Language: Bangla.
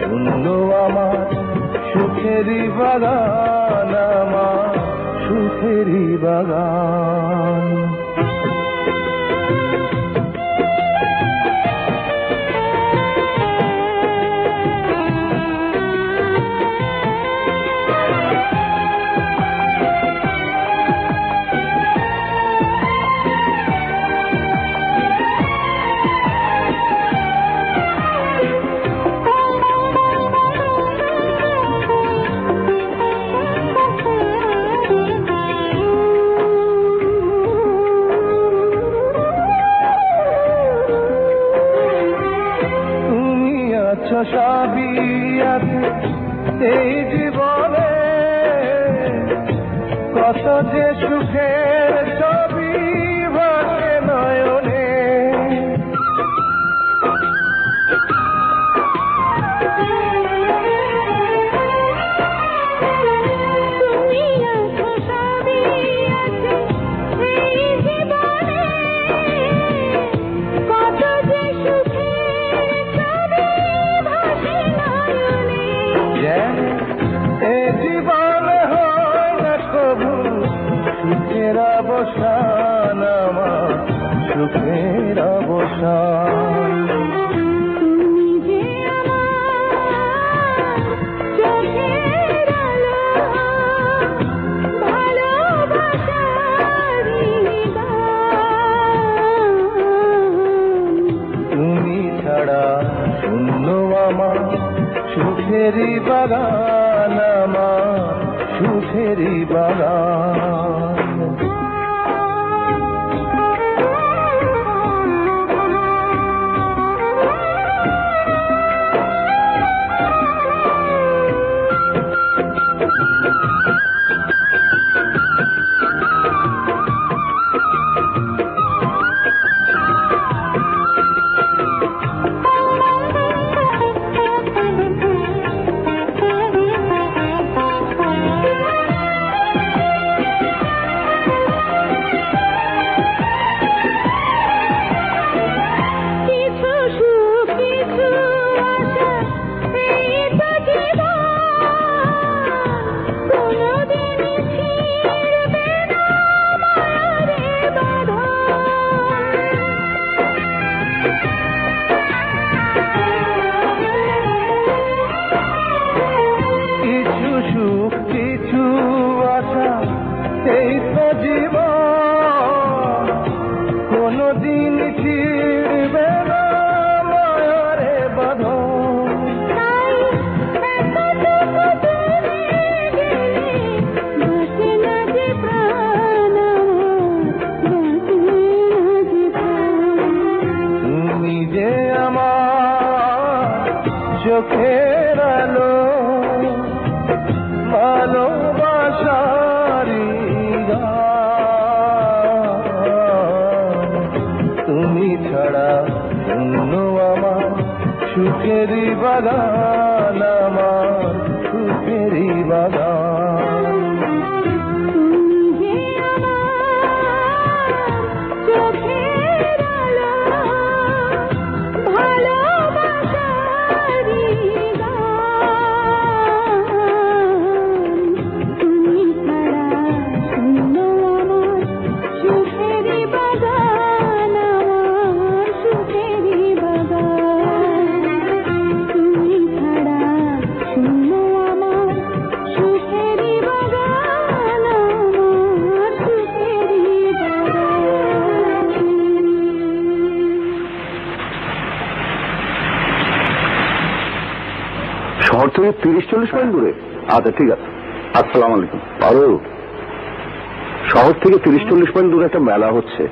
শূন্য আমার সুখেরই বাগান আমার সুখেরই বাগান। সবই আছে এই জীবনে। কত যে সুখের বাগান আমার সুখেরই বাগান। ছাড়া অন্য আমার সুখেরই বাগান আমার সুখেরই বাগান। শহর থেকে তিরিশ, চল্লিশ মাইল দূরে। আচ্ছা ঠিক আছে। আসসালাম আলাইকুম। আরও শহর থেকে তিরিশ, চল্লিশ মাইল দূরে একটা মেলা হচ্ছে।